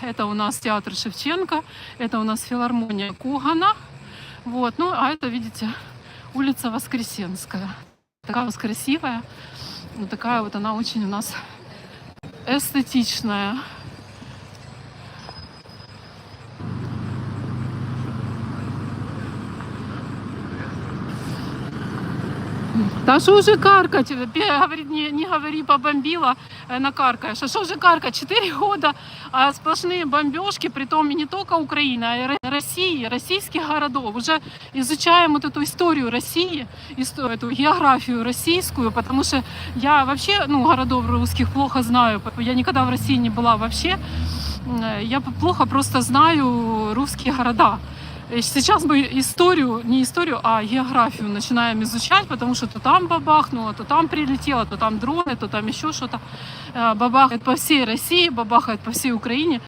Это у нас театр Шевченко, это у нас филармония Когана. Вот, ну, а это, видите, улица Воскресенская. Такая вот красивая. Вот такая вот она очень у нас эстетичная. Да что уже каркать? Пе- Говорит, не, не говори, побомбила, э, накаркаешь. А что же каркать? Четыре года а сплошные бомбежки, притом и не только Украины, а и Ро- России, российских городов. Уже изучаем вот эту историю России, исто- эту географию российскую, потому что я вообще, ну, городов русских плохо знаю. Я никогда в России не была вообще. Э, Я плохо просто знаю русские города. Э, Сейчас мы историю, не историю, а географию начинаем изучать, потому что то там бабахнуло, то там прилетело, то там дроны, то там еще что-то. Э, Бабахает по всей России, бабахает по всей Украине.